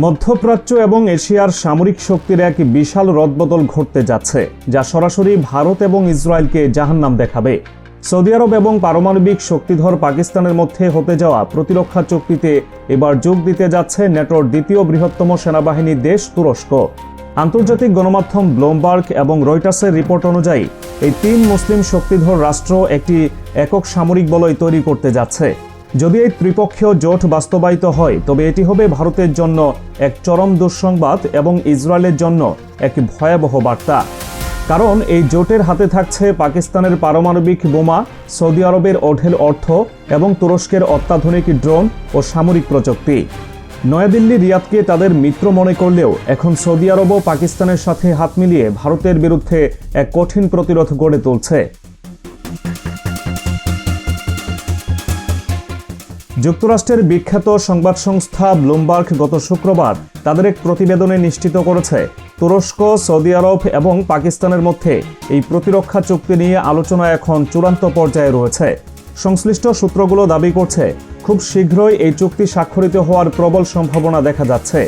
মধ্যপ্রাচ্য এবং এশিয়ার সামরিক শক্তির এক বিশাল রদবদল ঘটতে যাচ্ছে, যা সরাসরি ভারত এবং ইসরায়েলকে জাহান্নাম দেখাবে। সৌদি আরব এবং পারমাণবিক শক্তিধর পাকিস্তানের মধ্যে হতে যাওয়া প্রতিরক্ষা চুক্তিতে এবার যোগ দিতে যাচ্ছে নেটোর দ্বিতীয় বৃহত্তম সেনাবাহিনী দেশ তুরস্ক। আন্তর্জাতিক গণমাধ্যম ব্লোমবার্গ এবং রয়টার্সের রিপোর্ট অনুযায়ী, এই তিন মুসলিম শক্তিধর রাষ্ট্র একটি একক সামরিক বলয় তৈরি করতে যাচ্ছে। যদি এই ত্রিপক্ষীয় জোট বাস্তবায়িত হয়, তবে এটি হবে ভারতের জন্য এক চরম দুঃসংবাদ এবং ইসরায়েলের জন্য এক ভয়াবহ বার্তা। কারণ এই জোটের হাতে থাকছে পাকিস্তানের পারমাণবিক বোমা, সৌদি আরবের অঢেল অর্থ এবং তুরস্কের অত্যাধুনিক ড্রোন ও সামরিক প্রযুক্তি। নয়াদিল্লি রিয়াদকে তাদের মিত্র মনে করলেও এখন সৌদি আরবও পাকিস্তানের সাথে হাত মিলিয়ে ভারতের বিরুদ্ধে এক কঠিন প্রতিরোধ গড়ে তুলছে। যুক্তরাষ্ট্রের বিখ্যাত সংবাদ সংস্থা ব্লুমবার্গ গত শুক্রবার তাদের এক প্রতিবেদনে নিশ্চিত করেছে, তুরস্ক, সৌদি আরব এবং পাকিস্তানের মধ্যে এই প্রতিরক্ষা চুক্তি নিয়ে আলোচনা এখন চূড়ান্ত পর্যায়ে রয়েছে। সংশ্লিষ্ট সূত্রগুলো দাবি করছে, খুব শীঘ্রই এই চুক্তি স্বাক্ষরিত হওয়ার প্রবল সম্ভাবনা দেখা যাচ্ছে।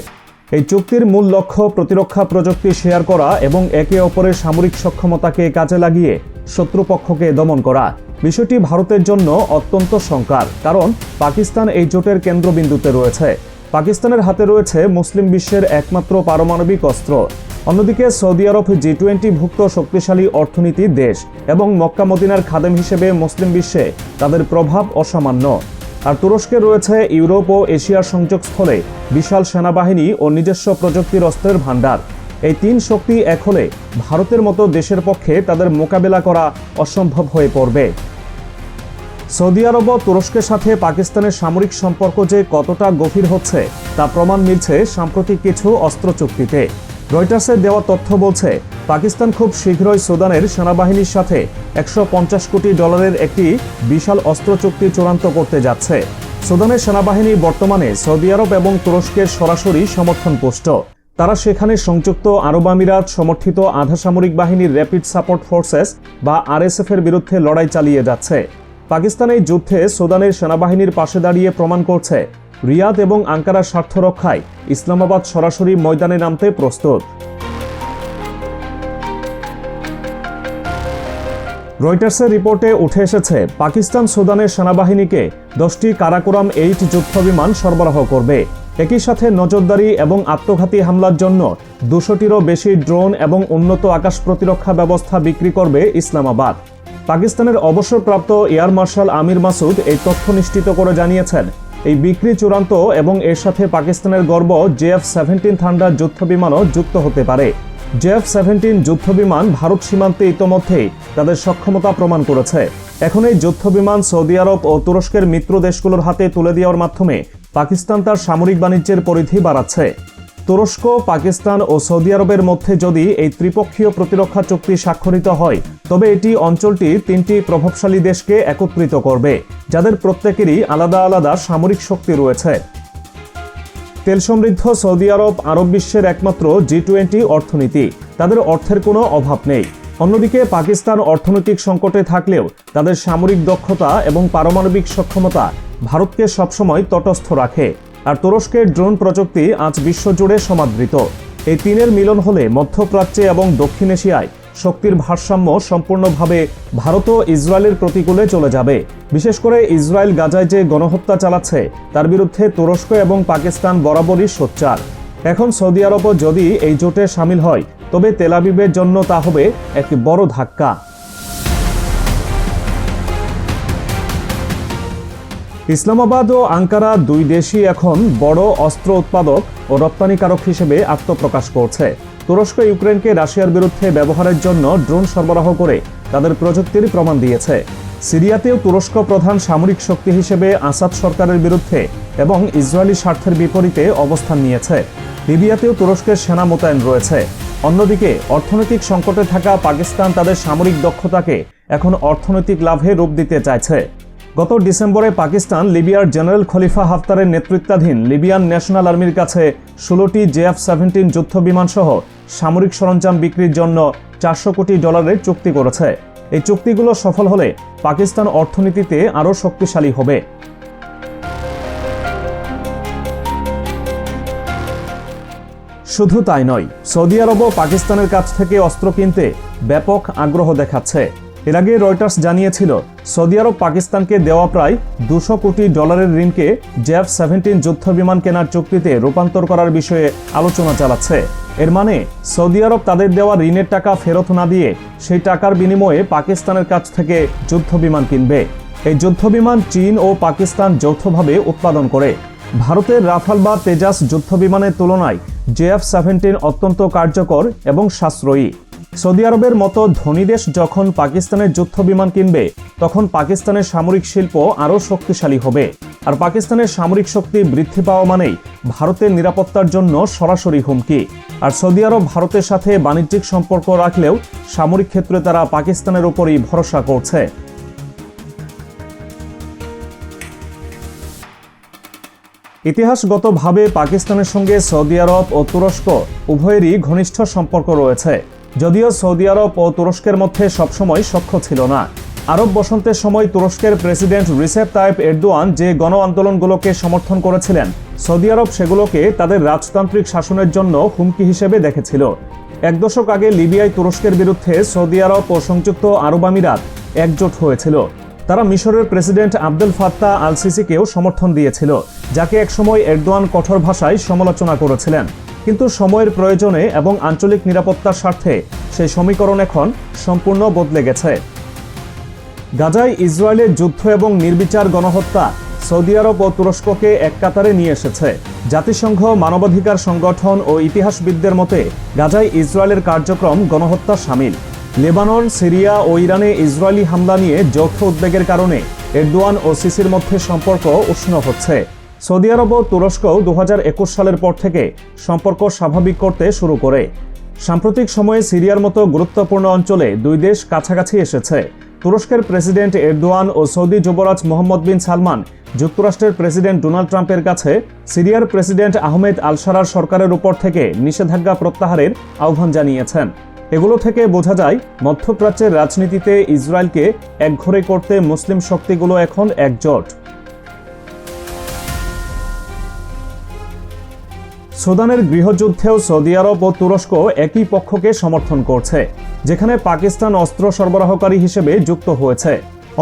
এই চুক্তির মূল লক্ষ্য প্রতিরক্ষা প্রযুক্তি শেয়ার করা এবং একে অপরের সামরিক সক্ষমতাকে কাজে লাগিয়ে শত্রুপক্ষকে দমন করা। বিষয়টি ভারতের জন্য অত্যন্ত সংকার কারণ পাকিস্তান এই জোটের কেন্দ্রবিন্দুতে রয়েছে। পাকিস্তানের হাতে রয়েছে মুসলিম বিশ্বের একমাত্র পারমাণবিক অস্ত্র। অন্যদিকে সৌদি আরব জি টোয়েন্টি ভুক্ত শক্তিশালী অর্থনীতি দেশ এবং মক্কা মদিনার খাদেম হিসেবে মুসলিম বিশ্বে তাদের প্রভাব অসামান্য। আর তুরস্কে রয়েছে ইউরোপ ও এশিয়ার সংযোগস্থলে বিশাল সেনাবাহিনী ও নিজস্ব প্রযুক্তির অস্ত্রের ভাণ্ডার। এই তিন শক্তি এক হলে ভারতের মতো দেশের পক্ষে তাদের মোকাবেলা করা অসম্ভব হয়ে পড়বে। সৌদি আরব ও তুরস্কের সাথে পাকিস্তানের সামরিক সম্পর্ক যে কতটা গভীর হচ্ছে, তা প্রমাণ মিলছে সাম্প্রতিক কিছু অস্ত্র চুক্তিতে। রয়টার্সের দেওয়া তথ্য বলছে, পাকিস্তান খুব শীঘ্রই সুদানের সেনাবাহিনীর সাথে একশো পঞ্চাশ কোটি ডলারের একটি বিশাল অস্ত্র চুক্তি চূড়ান্ত করতে যাচ্ছে। সুদানের সেনাবাহিনী বর্তমানে সৌদি আরব এবং তুরস্কের সরাসরি সমর্থন পুষ্ট তারা সেখানে সংযুক্ত আরব আমিরাত সমর্থিত আধা সামরিক বাহিনীর র্যাপিড সাপোর্ট ফোর্সেস বা আরএসএফ এর বিরুদ্ধে লড়াই চালিয়ে যাচ্ছে। পাকিস্তান এই যুদ্ধে সোদানের সেনাবাহিনীর পাশে দাঁড়িয়ে প্রমাণ করছে, রিয়াদ এবং আঙ্কারার স্বার্থ রক্ষায় ইসলামাবাদ সরাসরি ময়দানে নামতে প্রস্তুত। রয়টার্সের রিপোর্টে উঠে এসেছে পাকিস্তান সুদানের সেনাবাহিনীকে দশটি কারাকোরাম এইট যুদ্ধ বিমান সরবরাহ করবে। একই সাথে নজরদারি এবং আত্মঘাতী হামলার জন্য দুশোটিরও বেশি ড্রোন এবং উন্নত আকাশ প্রতিরক্ষা ব্যবস্থা বিক্রি করবে ইসলামাবাদ। পাকিস্তানের অবসরপ্রাপ্ত এয়ার মার্শাল আমির মাসুদ এই তথ্য নিশ্চিত করে জানিয়েছেন। এই বিক্রি চূড়ান্ত এবং এর সাথে পাকিস্তানের গর্ব জেএফ সেভেন্টিন থান্ডার যুদ্ধবিমানও যুক্ত হতে পারে। জেএফ সেভেন্টিন যুদ্ধবিমান ভারত সীমান্তে ইতোমধ্যেই তাদের সক্ষমতা প্রমাণ করেছে। এখন এই যুদ্ধবিমান সৌদি আরব ও তুরস্কের মিত্র দেশগুলোর হাতে তুলে দেওয়ার মাধ্যমে পাকিস্তান তার সামরিক বাণিজ্যের পরিধি বাড়াচ্ছে। তুরস্ক, পাকিস্তান ও সৌদি আরবের মধ্যে যদি এই ত্রিপক্ষীয় প্রতিরক্ষা চুক্তি স্বাক্ষরিত হয়, তবে এটি অঞ্চলটি তিনটি প্রভাবশালী দেশকে একত্রিত করবে, যাদের প্রত্যেকেরই আলাদা আলাদা সামরিক শক্তি রয়েছে। তেল সমৃদ্ধ সৌদি আরব আরব বিশ্বের একমাত্র জি টোয়েন্টি অর্থনীতি। তাদের অর্থের কোনো অভাব নেই। অন্যদিকে পাকিস্তান অর্থনৈতিক সংকটে থাকলেও তাদের সামরিক দক্ষতা এবং পারমাণবিক সক্ষমতা ভারতকে সবসময় তটস্থ রাখে। আর তুরস্কের ড্রোন প্রযুক্তি আজ বিশ্বজুড়ে সমাদৃত। এই তিনের মিলন হলে মধ্যপ্রাচ্যে এবং দক্ষিণ এশিয়ায় শক্তির ভারসাম্য সম্পূর্ণভাবে ভারত ও ইসরায়েলের প্রতিকূলে চলে যাবে। বিশেষ করে ইসরায়েল গাজায় যে গণহত্যা চালাচ্ছে, তার বিরুদ্ধে তুরস্ক এবং পাকিস্তান বরাবরই সোচ্চার। এখন সৌদি আরবও যদি এই জোটে সামিল হয় তবে তেলাবিবের জন্য তা হবে এক বড় ধাক্কা। ইসলামাবাদ ও আঙ্কারা দুই দেশই এখন বড় অস্ত্র উৎপাদক ও রপ্তানিকারক হিসেবে আত্মপ্রকাশ করছে। তুরস্ক, ইউক্রেনকে রাশিয়ার বিরুদ্ধে ব্যবহারের জন্য ড্রোন সরবরাহ করে তাদের প্রযুক্তির প্রমাণ দিয়েছে। সিরিয়াতেও তুরস্ক প্রধান সামরিক শক্তি হিসেবে আসাদ সরকারের বিরুদ্ধে এবং ইসরায়েলি স্বার্থের বিপরীতে অবস্থান নিয়েছে। লিবিয়াতেও তুরস্কের সেনা মোতায়েন রয়েছে। অন্যদিকে, অর্থনৈতিক সংকটে থাকা পাকিস্তান তাদের সামরিক দক্ষতাকে এখন অর্থনৈতিক লাভে রূপ দিতে চাইছে। গত ডিসেম্বরে পাকিস্তান লিবিয়ার জেনারেল খলিফা হাফতারের নেতৃত্বাধীন লিবিয়ান ন্যাশনাল আর্মির কাছে ষোলোটি জেএফ সেভেন্টিন যুদ্ধ বিমান সহ সামরিক সরঞ্জাম বিক্রির জন্য চারশো কোটি ডলারের চুক্তি করেছে। এই চুক্তিগুলো সফল হলে পাকিস্তান অর্থনীতিতে আরও শক্তিশালী হবে। শুধু তাই নয়, সৌদি আরবও পাকিস্তানের কাছ থেকে অস্ত্র কিনতে ব্যাপক আগ্রহ দেখাচ্ছে। এর আগে রয়টার্স জানিয়েছিল, সৌদি আরব পাকিস্তানকে দেওয়া প্রায় দুশো কোটি ডলারের ঋণকে জ্যাফ সেভেন্টিন যুদ্ধ বিমান কেনার চুক্তিতে রূপান্তর করার বিষয়ে আলোচনা চালাচ্ছে। এর মানে সৌদি আরব তাদের দেওয়া ঋণের টাকা ফেরত না দিয়ে সেই টাকার বিনিময়ে পাকিস্তানের কাছ থেকে যুদ্ধ বিমান কিনবে। এই যুদ্ধ বিমান চীন ও পাকিস্তান যৌথভাবে উৎপাদন করে। ভারতের রাফাল বা তেজাস যুদ্ধ বিমানের তুলনায় জেএফ সেভেন্টিন অত্যন্ত কার্যকর এবং সাশ্রয়ী। সৌদি আরবের মতো ধনী দেশ যখন পাকিস্তানের যুদ্ধ বিমান কিনবে, তখন পাকিস্তানের সামরিক শিল্প আরও শক্তিশালী হবে। আর পাকিস্তানের সামরিক শক্তি বৃদ্ধি পাওয়া মানেই ভারতের নিরাপত্তার জন্য সরাসরি হুমকি। আর সৌদি আরব ভারতের সাথে বাণিজ্যিক সম্পর্ক রাখলেও সামরিক ক্ষেত্রে তারা পাকিস্তানের উপরই ভরসা করছে। ইতিহাসগতভাবে পাকিস্তানের সঙ্গে সৌদি আরব ও তুরস্ক উভয়েরই ঘনিষ্ঠ সম্পর্ক রয়েছে। যদিও সৌদি আরব ও তুরস্কের মধ্যে সবসময় সখ্য ছিল না। আরব বসন্তের সময় তুরস্কের প্রেসিডেন্ট রিসেপ তাইপ এরদোয়ান যে গণ আন্দোলনগুলোকে সমর্থন করেছিলেন, সৌদি আরব সেগুলোকে তাদের রাজতান্ত্রিক শাসনের জন্য হুমকি হিসেবে দেখেছিল। এক দশক আগে লিবিয়ায় তুরস্কের বিরুদ্ধে সৌদি আরব ও সংযুক্ত আরব আমিরাত একজোট হয়েছিল। তারা মিশরের প্রেসিডেন্ট আব্দুল ফাত্তা আল সিসিকেও সমর্থন দিয়েছিল, যাকে একসময় এরদোয়ান কঠোর ভাষায় সমালোচনা করেছিলেন। কিন্তু সময়ের প্রয়োজনে এবং আঞ্চলিক নিরাপত্তার স্বার্থে সেই সমীকরণ এখন সম্পূর্ণ বদলে গেছে। গাজায় ইসরায়েলের যুদ্ধ এবং নির্বিচার গণহত্যা সৌদি আরব ও তুরস্ককে এক কাতারে নিয়ে এসেছে। জাতিসংঘ, মানবাধিকার সংগঠন ও ইতিহাসবিদদের মতে গাজায় ইসরায়েলের কার্যক্রম গণহত্যা সামিল। লেবানন, সিরিয়া ও ইরানে ইসরায়েলি হামলা নিয়ে যৌথ উদ্বেগের কারণে এরদোয়ান ও সিসির মধ্যে সম্পর্ক উষ্ণ হচ্ছে। সৌদি আরব ও তুরস্কও দু হাজার একুশ সালের পর থেকে সম্পর্ক স্বাভাবিক করতে শুরু করে। সাম্প্রতিক সময়ে সিরিয়ার মতো গুরুত্বপূর্ণ অঞ্চলে দুই দেশ কাছাকাছি এসেছে। তুরস্কের প্রেসিডেন্ট এরদোয়ান ও সৌদি যুবরাজ মোহাম্মদ বিন সালমান যুক্তরাষ্ট্রের প্রেসিডেন্ট ডোনাল্ড ট্রাম্পের কাছে সিরিয়ার প্রেসিডেন্ট আহমেদ আলসারার সরকারের উপর থেকে নিষেধাজ্ঞা প্রত্যাহারের আহ্বান জানিয়েছেন। এগুলো থেকে বোঝা যায়, মধ্যপ্রাচ্যের রাজনীতিতে ইসরায়েলকে একঘরে করতে মুসলিম শক্তিগুলো এখন একজোট। সুদানের গৃহযুদ্ধেও সৌদি আরব ও তুরস্ক একই পক্ষকে সমর্থন করছে, যেখানে পাকিস্তান অস্ত্র সরবরাহকারী হিসেবে যুক্ত হয়েছে।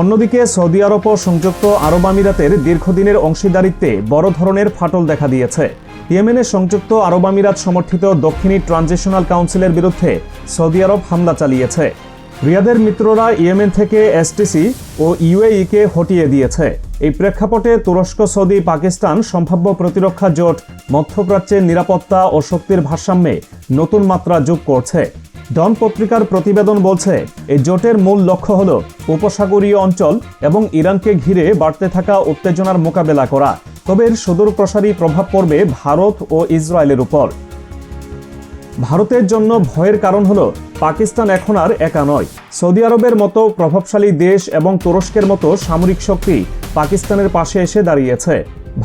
অন্যদিকে, সৌদি আরব ও সংযুক্ত আরব আমিরাতের দীর্ঘদিনের অংশীদারিত্বে বড় ধরনের ফাটল দেখা দিয়েছে। ইয়েমেনের সংযুক্ত আরব আমিরাত সমর্থিত দক্ষিণী ট্রানজিশনাল কাউন্সিলের বিরুদ্ধে সৌদি আরব হামলা চালিয়েছে। রিয়াদের মিত্ররা ইয়েমেন থেকে এসটিসি ও ইউএইকে হটিয়ে দিয়েছে। এই প্রেক্ষাপটে তুরস্ক, সৌদি, পাকিস্তান সম্ভাব্য প্রতিরক্ষা জোট, মধ্যপ্রাচ্যের নিরাপত্তা ও শক্তির ভারসাম্যে নতুন মাত্রা যোগ করছে। ডন পত্রিকার প্রতিবেদন বলছে, এই জোটের মূল লক্ষ্য হল উপসাগরীয় অঞ্চল এবং ইরানকে ঘিরে বাড়তে থাকা উত্তেজনার মোকাবেলা করা। তবে এর সুদূর প্রসারী প্রভাব পড়বে ভারত ও ইসরায়েলের উপর। ভারতের জন্য ভয়ের কারণ হল, পাকিস্তান এখন আর একা নয়। সৌদি আরবের মতো প্রভাবশালী দেশ এবং তুরস্কের মতো সামরিক শক্তি পাকিস্তানের পাশে এসে দাঁড়িয়েছে।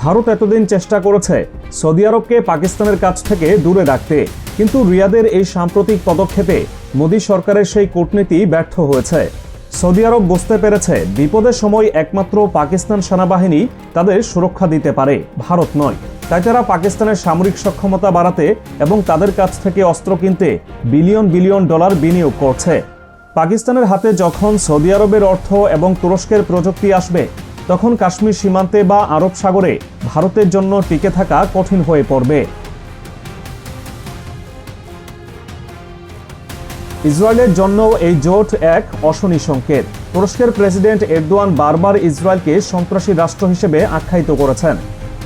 ভারত এতদিন চেষ্টা করেছে সৌদি আরবকে পাকিস্তানের কাছ থেকে দূরে রাখতে, কিন্তু রিয়াদের এই সাম্প্রতিক পদক্ষেপে মোদী সরকারের সেই কূটনীতি ব্যর্থ হয়েছে। সৌদি আরব বুঝতে পেরেছে বিপদের সময় একমাত্র পাকিস্তান সেনাবাহিনী তাদের সুরক্ষা দিতে পারে, ভারত নয়। তাই তারা পাকিস্তানের সামরিক সক্ষমতা বাড়াতে এবং তাদের কাছ থেকে অস্ত্র কিনতে বিলিয়ন বিলিয়ন ডলার বিনিয়োগ করছে। পাকিস্তানের হাতে যখন সৌদি আরবের অর্থ এবং তুরস্কের প্রযুক্তি আসবে, তখন কাশ্মীর সীমান্তে বা আরব সাগরে ভারতের জন্য টিকে থাকা কঠিন হয়ে পড়বে। ইসরায়েলের জন্য এই জোট এক অশনি সংকেত। তুরস্কের প্রেসিডেন্ট এরদোয়ান বারবার ইসরায়েলকে সন্ত্রাসী রাষ্ট্র হিসেবে আখ্যায়িত করেছেন।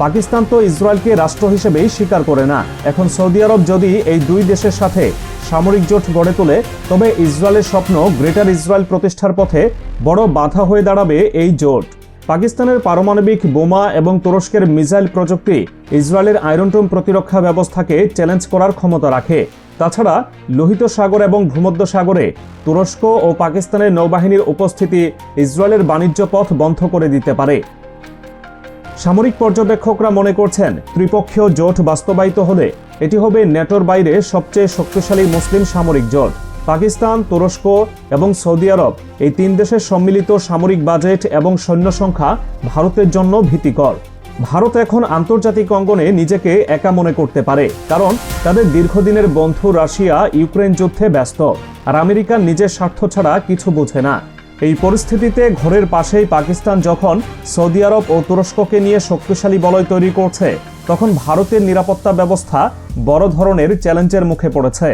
পাকিস্তান তো ইসরায়েলকে রাষ্ট্র হিসেবেই স্বীকার করে না। এখন সৌদি আরব যদি এই দুই দেশের সাথে সামরিক জোট গড়ে তোলে, তবে ইসরায়েলের স্বপ্ন গ্রেটার ইসরায়েল প্রতিষ্ঠার পথে বড় বাধা হয়ে দাঁড়াবে এই জোট। পাকিস্তানের পারমাণবিক বোমা এবং তুরস্কের মিসাইল প্রযুক্তি ইসরায়েলের আয়রনটোম প্রতিরক্ষা ব্যবস্থাকে চ্যালেঞ্জ করার ক্ষমতা রাখে। তাছাড়া লোহিত সাগর এবং ভূমধ্য সাগরে তুরস্ক ও পাকিস্তানের নৌবাহিনীর উপস্থিতি ইসরায়েলের বাণিজ্য পথ বন্ধ করে দিতে পারে। সামরিক পর্যবেক্ষকরা মনে করছেন, ত্রিপক্ষীয় জোট বাস্তবায়িত হলে এটি হবে নেটোর বাইরে সবচেয়ে শক্তিশালী মুসলিম সামরিক জোট। পাকিস্তান, তুরস্ক এবং সৌদি আরব এই তিন দেশের সম্মিলিত সামরিক বাজেট এবং সৈন্য সংখ্যা ভারতের জন্য ভীতিকর। ভারত এখন আন্তর্জাতিক অঙ্গনে নিজেকে একা মনে করতে পারে, কারণ তাদের দীর্ঘদিনের বন্ধু রাশিয়া ইউক্রেন যুদ্ধে ব্যস্ত, আর আমেরিকা নিজের স্বার্থ ছাড়া কিছু বোঝে না। এই পরিস্থিতিতে ঘরের পাশেই পাকিস্তান যখন সৌদি আরব ও তুরস্ককে নিয়ে শক্তিশালী বলয় তৈরি করছে, তখন ভারতের নিরাপত্তা ব্যবস্থা বড় ধরনের চ্যালেঞ্জের মুখে পড়েছে।